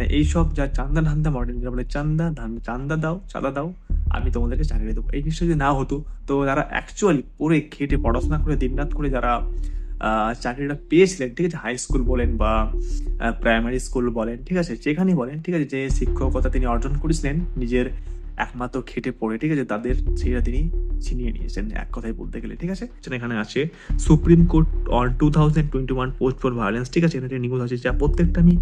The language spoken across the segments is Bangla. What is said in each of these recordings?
মানে এইসব যা চান্দা ধান্দা মডেল যেটা বলে চান্দা চান্দা দাও, চাঁদা দাও, আমি তোমাদেরকে চাকরি দেবো। এই জিনিসটা যদি না হতো, তো যারা অ্যাকচুয়ালি পড়ে, খেটে, পড়াশোনা করে, দিনরাত করে যারা চাকরিটা পেয়েছিলেন, ঠিক আছে হাই স্কুল বলেন বা প্রাইমারি স্কুল বলেন, ঠিক আছে, যেখানেই বলেন, ঠিক আছে, যে শিক্ষকতা তিনি অর্জন করেছিলেন, নিজের একমাত্র খেটে পড়ে, ঠিক আছে? তাদের সেটা তিনি ছিনিয়ে নিয়েছেন, এক কথায় বলতে গেলে, ঠিক আছে? এখানে আছে Supreme Court on two thousand twenty one post for violence ঠিক আছে? এখানে নিউজ আছে যা প্রত্যেকটা আমি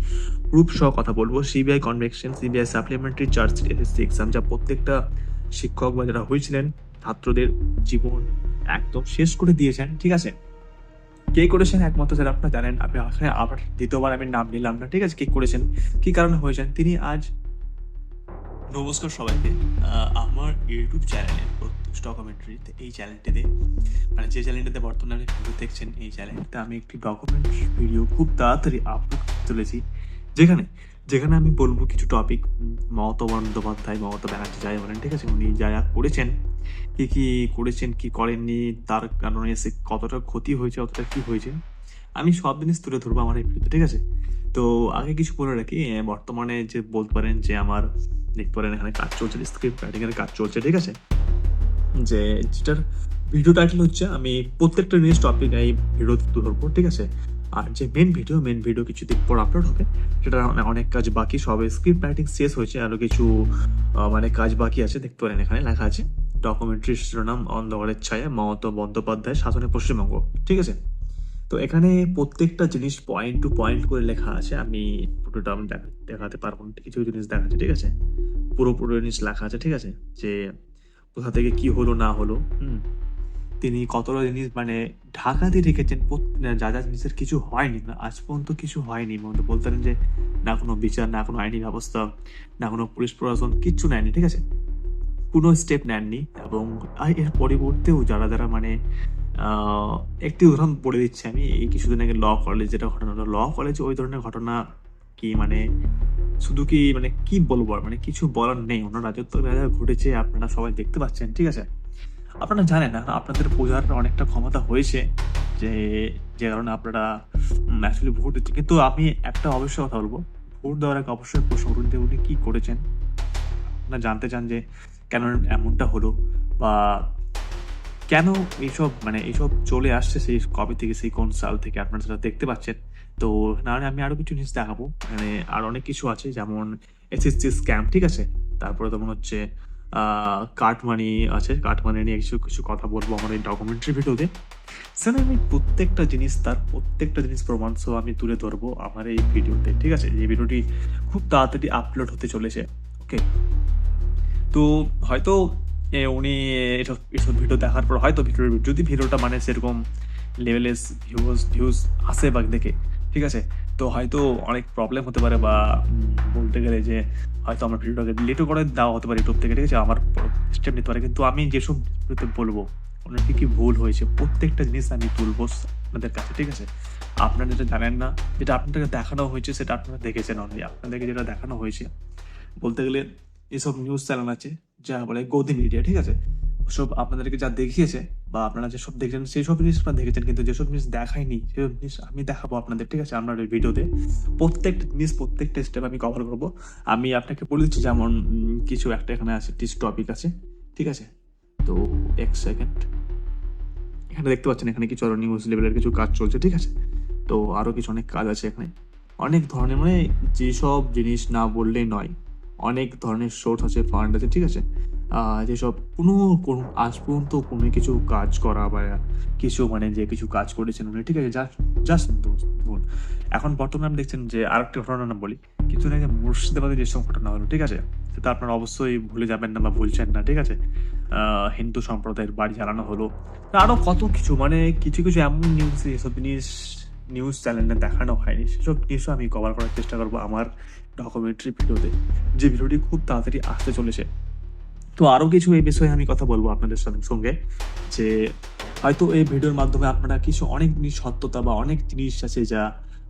প্রুফ সহ কথা বলব। CBI conviction CBI supplementary charge SSC exam যা প্রত্যেকটা শিক্ষক বা যারা হয়েছিলেন, ছাত্রদের জীবন একদম শেষ করে দিয়েছেন, ঠিক আছে? কে করেছেন একমাত্র স্যার আপনারা জানেন? আপনি এখানে আবার দ্বিতীয়বার আমি নাম নিলাম না, ঠিক আছে? কে করেছেন? কি কারণে হয়েছেন? তিনি আজ নমস্কার সবাইকে। আমার ইউটিউব চ্যানেলে প্রত্যুষ ডকুমেন্টারিতে এই চ্যানেলটিতে মানে যে চ্যানেলটিতে বর্তমানে ভিডিও দেখছেন এই চ্যানেলটিতে আমি একটি ডকুমেন্টারি ভিডিও খুব তাড়াতাড়ি আপলোড করতে চলেছি যেখানে যেখানে আমি বলব কিছু টপিক মমতা বন্দ্যোপাধ্যায়, মমতা ব্যানার্জি, যাই বলেন, ঠিক আছে? উনি যা যা করেছেন, কী কী করেছেন, কী করেননি, তার কারণে সে কতটা ক্ষতি হয়েছে কতটা কী হয়েছে, আমি সব জিনিস তুলে ধরবো আমার এই ভিডিওতে ঠিক আছে? তো আগে কিছু বলে রাখি বর্তমানে যে বলতে পারেন যে আমার, দেখতে পারেন এখানে কাজ চলছে স্ক্রিপ্ট রাইটিং এর কাজ চলছে, ঠিক আছে? যে যেটার ভিডিও টাইটেল হচ্ছে, আমি প্রত্যেকটা জিনিস টপিক এই ভিডিও তুলে ধরবো, ঠিক আছে? আর যে মেন ভিডিও মেন ভিডিও কিছুদিন পর আপলোড হবে সেটা অনেক কাজ বাকি, সবে স্ক্রিপ্ট রাইটিং শেষ হয়েছে আরও কিছু মানে কাজ বাকি আছে, দেখতে পারেন এখানে লেখা আছে ডকুমেন্টারি শিরোনাম, অন্ধকারের ছায়া, মমতা বন্দ্যোপাধ্যায় শাসনে পশ্চিমবঙ্গ, ঠিক আছে? তো এখানে প্রত্যেকটা জিনিস পয়েন্ট টু পয়েন্ট করে লেখা আছে। আমি পুরোটা আমি দেখাতে পারব না। কিছু জিনিস দেখাচ্ছে ঠিক আছে? পুরো পুরো জিনিস লেখা আছে, ঠিক আছে? যে কোথা থেকে কি হলো, না হলো, হুম? তিনি কতটা জিনিস মানে ঢাকা দিয়ে রেখেছেন যা যা জিনিসের কিছু হয়নি আজ পর্যন্ত কিছু হয়নি। মধ্যে বলতে পারেন যে না কোনো বিচার, না কোনো আইনি ব্যবস্থা, না কোনো পুলিশ প্রশাসন, কিচ্ছু নেয়নি, ঠিক আছে? কোনো স্টেপ নেননি এবং এর পরিবর্তেও যারা যারা মানে একটি উদাহরণ বলে দিচ্ছি আমি। এই কিছুদিন আগে ল কলেজ যেটা ঘটনা ল কলেজে ওই ধরনের ঘটনা কি মানে শুধু কি মানে কি বলব মানে কিছু বলার নেই। অন্য রাজত্ব যা ঘটেছে, আপনারা সবাই দেখতে পাচ্ছেন, ঠিক আছে? আপনারা জানেন না আপনাদের বোঝার অনেকটা ক্ষমতা হয়েছে যে যে কারণে আপনারা অ্যাকচুয়ালি ভোট দিচ্ছে কিন্তু আমি একটা অবশ্যই কথা বলব। ভোট দেওয়ার আগে অবশ্যই প্রশ্ন করুন যে উনি কী করেছেন। আপনারা জানতে চান যে কেন এমনটা হলো বা কেন এইসব মানে এইসব চলে আসছে সেই কবে থেকে, সেই কোন সাল থেকে আপনারা সেটা দেখতে পাচ্ছেন? তো নাহলে আমি আরও কিছু জিনিস দেখাবো। মানে আর অনেক কিছু আছে, যেমন এসএসসি স্ক্যাম ঠিক আছে? তারপরে তখন হচ্ছে কাঠমানি আছে। কাঠমানি নিয়ে কিছু কিছু কথা বলব আমার এই ডকুমেন্টারি ভিডিওতে সেখানে আমি প্রত্যেকটা জিনিস, তার প্রত্যেকটা জিনিস প্রমাণ সহ আমি তুলে ধরবো আমার এই ভিডিওতে ঠিক আছে? এই ভিডিওটি খুব তাড়াতাড়ি আপলোড হতে চলেছে ওকে তো হয়তো উনি এসব এসব ভিডিও দেখার পর হয়তো ভিডিওর যদি ভিডিওটা মানে সেরকম লেভেলের ভিউজ ভিউজ আসে বা দেখে, ঠিক আছে? তো হয়তো অনেক প্রবলেম হতে পারে বা বলতে গেলে যে হয়তো আমার ভিডিওটাকে ডিলিটও করে দেওয়া হতে পারে ইউটিউব থেকে, ঠিক আছে? আমার স্টেপ নিতে পারে। কিন্তু আমি যেসব ভিডিওতে বলব, ওনার কি কি ভুল হয়েছে, প্রত্যেকটা জিনিস আমি তুলবো আপনাদের কাছে, ঠিক আছে? আপনারা যেটা জানেন না, যেটা আপনাদেরকে দেখানো হয়েছে, সেটা আপনারা দেখেছেন অলরেডি আপনাদেরকে যেটা দেখানো হয়েছে, বলতে গেলে এসব নিউজ চ্যানেল আছে যা বলে গদি মিডিয়া, ঠিক আছে? সব আপনাদেরকে যা দেখিয়েছে বা আপনারা যেসব দেখছেন, সেই সব জিনিস আপনারা দেখেছেন, কিন্তু যেসব জিনিস দেখায়নি সেসব জিনিস আমি দেখাবো আপনাদের, ঠিক আছে আপনার ভিডিওতে। প্রত্যেকটা জিনিস, প্রত্যেকটা স্টেপ আমি কভার করব। আমি আপনাকে বলে দিচ্ছি, যেমন কিছু একটা এখানে আছে কিছু টপিক আছে, ঠিক আছে? তো, এক সেকেন্ড এখানে দেখতে পাচ্ছেন, এখানে কিছু আরও নিউজ লেভেলের কিছু কাজ চলছে, ঠিক আছে? তো, আরও কিছু অনেক কাজ আছে এখানে। অনেক ধরনের মানে যেসব জিনিস না বললেই নয় অনেক ধরনের সোর্স আছে ফান্ড আছে, ঠিক আছে? যেসব কোনো কোনো, আজ পর্যন্ত কোনো কিছু কাজ করা বা কিছু মানে যে কিছু কাজ করেছেন উনি, ঠিক আছে? জাস্ট জাস্ট এখন বর্তমানে আপনি দেখছেন যে আরেকটা ঘটনা না বলি। কিছু আগে মুর্শিদাবাদে যেসব ঘটনা হলো, ঠিক আছে? সেটা আপনারা অবশ্যই ভুলে যাবেন না বা ভুলছেন না, ঠিক আছে? হিন্দু সম্প্রদায়ের বাড়ি জ্বালানো হলো। আরও কত কিছু মানে কিছু কিছু এমন নিউজ এসব জিনিস নিউজ চ্যানেলে দেখানো হয়নি সেসব জিনিসও আমি কভার করার চেষ্টা করব আমার ডকুমেন্টারি ভিডিওতে। যে ভিডিওটি খুব তাড়াতাড়ি আসতে চলেছে। তো আরও কিছু এই বিষয়ে আমি কথা বলব আপনাদের সঙ্গে যে হয়তো এই ভিডিওর মাধ্যমে আপনারা কিছু অনেক জিনিস সত্যতা বা অনেক জিনিস আছে যা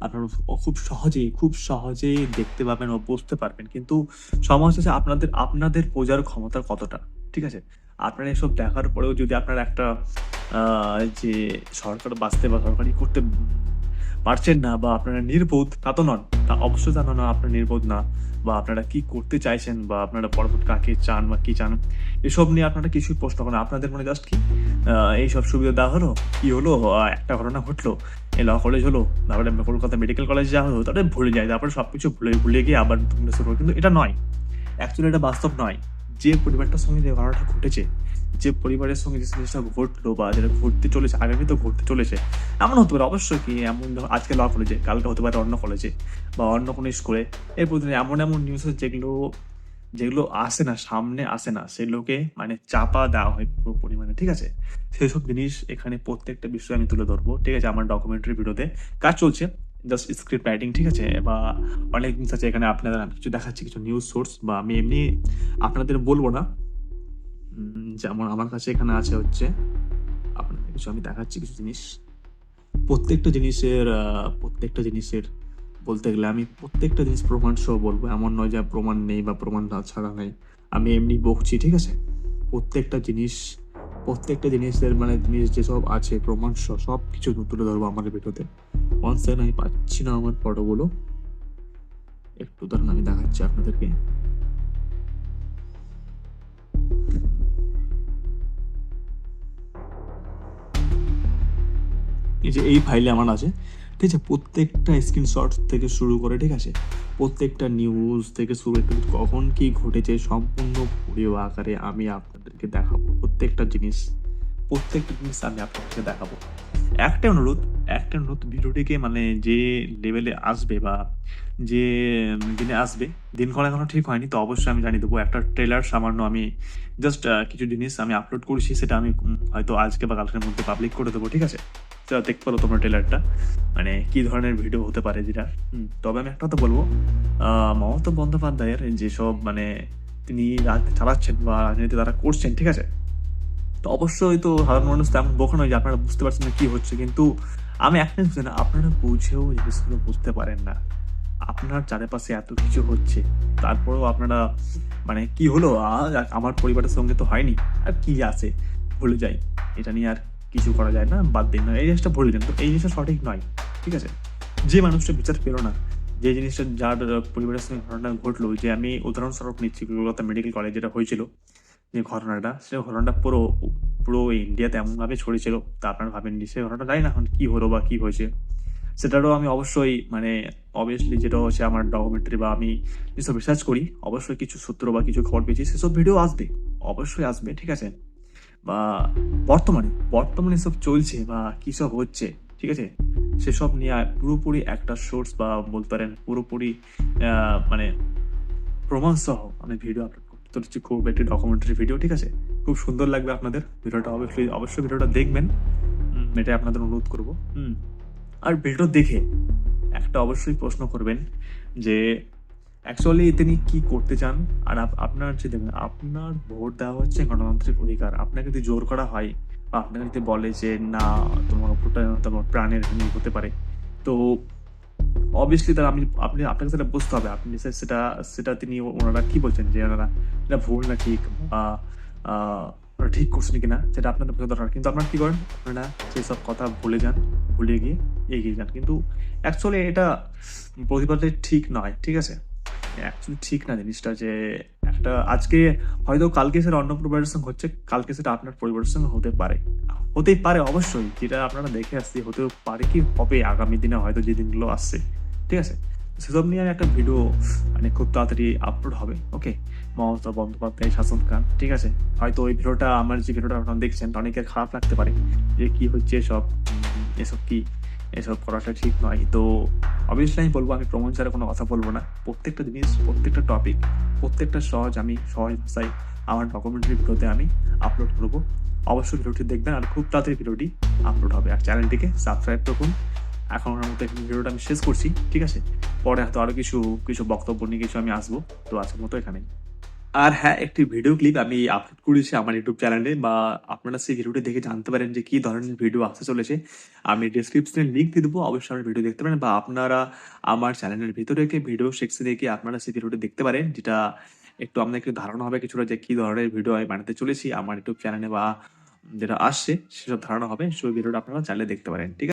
আপনারা খুব সহজেই খুব সহজেই দেখতে পাবেন ও বুঝতে পারবেন। কিন্তু সমস্যা হচ্ছে আপনাদের আপনাদের বোঝার ক্ষমতা কতটা? ঠিক আছে? আপনারা এসব দেখার পরেও যদি আপনার একটা যে সরকার বাঁচতে বা সরকারি করতে পারছেন না বা আপনারা নির্বোধ, তা তো নন। তা অবশ্যই জানো না আপনারা নির্বোধ না বা আপনারা কি করতে চাইছেন বা আপনারা পরবর্তী কাকে চান বা কি চান? এসব নিয়ে আপনারা কিছুই প্রশ্ন করেন আপনাদের মনে জাস্ট কি? এইসব সুবিধা দেওয়া হলো? কি হলো? একটা ঘটনা ঘটলো। এই ল কলেজ হলো, তারপরে কলকাতা মেডিকেল কলেজ যাওয়া হলো, তারপরে ভুলে যায় তারপরে সবকিছু ভুলে ভুলে গিয়ে আবার শুরু কিন্তু এটা নয়। অ্যাকচুয়ালি এটা বাস্তব নয়। যে পরিবারটার সঙ্গে যে ঘটনাটা ঘটেছে, যে পরিবারের সঙ্গে যে জিনিসটা ঘটলো বা যেটা ঘটতে চলেছে, আগামী তো ঘটতে চলেছে, এমন হতে পারে। অবশ্যই কি এমন ধরো, আজকে ল কলেজে কালকে হতে পারে অন্য কলেজে বা অন্য কোনো স্কুলে এর প্রতিদিন এমন এমন নিউজ যেগুলো যেগুলো আসে না, সামনে আসে না, সেগুলোকে মানে চাপা দেওয়া হয় পুরো পরিমাণে, ঠিক আছে? সেসব জিনিস এখানে প্রত্যেকটা বিষয় আমি তুলে ধরবো, ঠিক আছে? আমার ডকুমেন্টারি ভিডিওতে কাজ চলছে। জাস্ট স্ক্রিপ্ট রাইটিং ঠিক আছে? বা অনেক জিনিস আছে এখানে আপনাদের আমি কিছু দেখাচ্ছি, কিছু নিউজ সোর্স বা আমি এমনি আপনাদের বলব না। যেমন আমার কাছে এখানে আছে হচ্ছে, আপনাদের কিছু আমি দেখাচ্ছি কিছু জিনিস। প্রত্যেকটা জিনিসের প্রত্যেকটা জিনিসের বলতে গেলে আমি প্রত্যেকটা জিনিস প্রমাণ সহ বলব। এমন নয় যে প্রমাণ নেই বা প্রমাণ ছাড়া নেই। আমি এমনি বকছি, ঠিক আছে? প্রত্যেকটা জিনিস, প্রত্যেকটা জিনিসের মানে জিনিস যেসব আছে প্রমাণ সহ সব কিছু তুলে ধরবো আমার ভিডিওতে। সেকেন্ড আমি পাচ্ছি না আমার ফটোগুলো একটু ধরুন আমি দেখাচ্ছি আপনাদেরকে। এই যে, এই ফাইলে আমার আছে। ঠিক আছে, প্রত্যেকটা স্ক্রিনশট থেকে শুরু করে, ঠিক আছে? প্রত্যেকটা নিউজ থেকে শুরু করে কখন কি ঘটেছে সম্পূর্ণ পুরো আকারে আমি আপনাদেরকে দেখাবো। প্রত্যেকটা জিনিস প্রত্যেকটা জিনিস আমি আপনাদেরকে দেখাবো। একটা অনুরোধ একটা অনুরোধ ভিডিওটিকে মানে যে লেভেলে আসবে বা যে দিনে আসবে, দিন দিনক্ষণ এখনও ঠিক হয়নি, তো অবশ্যই আমি জানিয়ে দেবো। একটা ট্রেলার সামান্য আমি জাস্ট কিছু জিনিস আমি আপলোড করেছি, সেটা আমি হয়তো আজকে বা কালকের মধ্যে পাবলিক করে দেবো, ঠিক আছে? সেটা দেখতে পারো তোমরা ট্রেলারটা মানে কি ধরনের ভিডিও হতে পারে যেটা তবে আমি একটা কথা বলব মমতা বন্দ্যোপাধ্যায়ের যেসব মানে তিনি রাজনীতি চালাচ্ছেন বা রাজনীতি তারা করছেন, ঠিক আছে? তো অবশ্যই তো সাধারণ মানুষ তেমন বোকা নয় যে আপনারা বুঝতে পারছেন না কি হচ্ছে, কিন্তু আমি একটা বুঝতে না, আপনারা বুঝেও জিনিসগুলো বুঝতে পারেন না। আপনার চারিপাশে এত কিছু হচ্ছে, তারপরেও আপনারা মানে কি হলো? আমার পরিবারের সঙ্গে তো হয়নি, আর কি আছে? ভুলে যাই, এটা নিয়ে আর কিছু করা যায় না, বাদ দিন না, এই জিনিসটা ভুলে যান। তো এই জিনিসটা সঠিক নয়, ঠিক আছে? যে মানুষটা বিচার পেল না, যে জিনিসটা যার পরিবারের সঙ্গে ঘটনা ঘটলো, যে আমি উদাহরণস্বরূপ নিচ্ছি, কলকাতা মেডিকেল কলেজ যেটা হয়েছিল, যে ঘটনাটা, সে ঘটনাটা পুরো পুরো ইন্ডিয়াতে এমনভাবে ছড়িয়েছিল, তা আপনারা ভাবেন সে ঘটনাটা জানি না এখন কী হলো বা কী হয়েছে। সেটারও আমি অবশ্যই মানে অবভিয়াসলি যেটা হচ্ছে আমার ডকুমেন্টারি বা আমি যেসব রিসার্চ করি, অবশ্যই কিছু সূত্র বা কিছু খবর পেয়েছি, সেসব ভিডিও আসবে, অবশ্যই আসবে, ঠিক আছে? বা বর্তমানে বর্তমানে সব চলছে বা কী সব হচ্ছে, ঠিক আছে? সেসব নিয়ে পুরোপুরি একটা সোর্স বা বলতে পারেন পুরোপুরি মানে প্রমাণ সহ আমি ভিডিও আপলোড করতে চলেছি খুব একটি ডকুমেন্টারি ভিডিও ঠিক আছে? খুব সুন্দর লাগবে আপনাদের। ভিডিওটা অবশ্যই অবশ্যই ভিডিওটা দেখবেন। এটাই আপনাদের অনুরোধ করব। হুম। আর ভিডিও দেখে একটা অবশ্যই প্রশ্ন করবেন যে অ্যাকচুয়ালি তিনি কি করতে চান? আর আপ- আপনার যে দেখবেন আপনার ভোট দেওয়া হচ্ছে গণতান্ত্রিক অধিকার। আপনাকে যদি জোর করা হয় বা আপনাকে যদি বলে যে না তোমার ভোটটা তোমার প্রাণের হানি হতে পারে। তো অবভিয়াসলি তারা আমি আপনি, আপনাকে সেটা বুঝতে হবে। আপনি সেটা সেটা তিনি ওনারা কি বলছেন যে ওনারা, এটা ভুল না ঠিক বা ঠিক করছেন কিনা, সেটা আপনাদের বোঝা দরকার। কিন্তু আপনারা কি করেন? আপনারা সেই সব কথা ভুলে যান, ভুলে গিয়ে এগিয়ে যান। কিন্তু অ্যাকচুয়ালি এটা প্রতিবাদে ঠিক নয়, ঠিক আছে? অ্যাকচুয়ালি ঠিক না জিনিসটা যে একটা আজকে হয়তো কালকে সেটা অন্য পরিবারের সঙ্গে হচ্ছে, কালকে সেটা আপনার পরিবারের সঙ্গে হতে পারে। হতেই পারে অবশ্যই, যেটা আপনারা দেখে আসছি, হতেও পারে কি হবে আগামী দিনে হয়তো যে দিনগুলো আসছে। ঠিক আছে? সেসব নিয়ে আমি একটা ভিডিও মানে খুব তাড়াতাড়ি আপলোড হবে ওকে মমতা বন্দ্যোপাধ্যায়, শাসন খান, ঠিক আছে? হয়তো ওই ভিডিওটা আমার যে ভিডিওটা আপনারা দেখছেন অনেকের খারাপ লাগতে পারে যে কি হচ্ছে এসব এসব কি? এসব করাটা ঠিক নয়। তো অবভিয়াসলি আমি বলব, আমি প্রমোদ ছাড়া কোনো কথা বলব না। প্রত্যেকটা জিনিস, প্রত্যেকটা টপিক প্রত্যেকটা সহজ আমি, সহজ ভাষায় আমার ডকুমেন্টারি ভিডিওতে আমি আপলোড করব। অবশ্যই ভিডিওটি দেখবেন আর খুব তাড়াতাড়ি ভিডিওটি আপলোড হবে। আর চ্যানেলটিকে সাবস্ক্রাইব করুন। এখন আমার মতো ভিডিওটা আমি শেষ করছি, ঠিক আছে? পরে হয়তো আরও কিছু কিছু বক্তব্য নিয়ে কিছু আমি আসব, তো আজকের মতো এখানে আর হ্যাঁ একটি ভিডিও ক্লিপ আমি আপলোড করেছি আমার ইউটিউব চ্যানেলে বা আপনারা সেই ভিডিওটি দেখে জানতে পারেন যে কী ধরনের ভিডিও আসতে চলেছে। আমি ডিসক্রিপশনে লিঙ্ক দিয়ে দেবো, অবশ্যই আমার ভিডিও দেখতে পারেন, বা আপনারা আমার চ্যানেলের ভিতরে গিয়ে ভিডিও সেকশনে গিয়ে আপনারা সেই ভিডিওটি দেখতে পারেন, যেটা একটু আপনাদের একটু ধারণা হবে কিছুটা যে কী ধরনের ভিডিও আমি বানাতে চলেছি আমার ইউটিউব চ্যানেলে বা যেটা আসছে, সেসব ধারণা হবে, সেই ভিডিওটা আপনারা চ্যানেলে দেখতে পারেন, ঠিক আছে?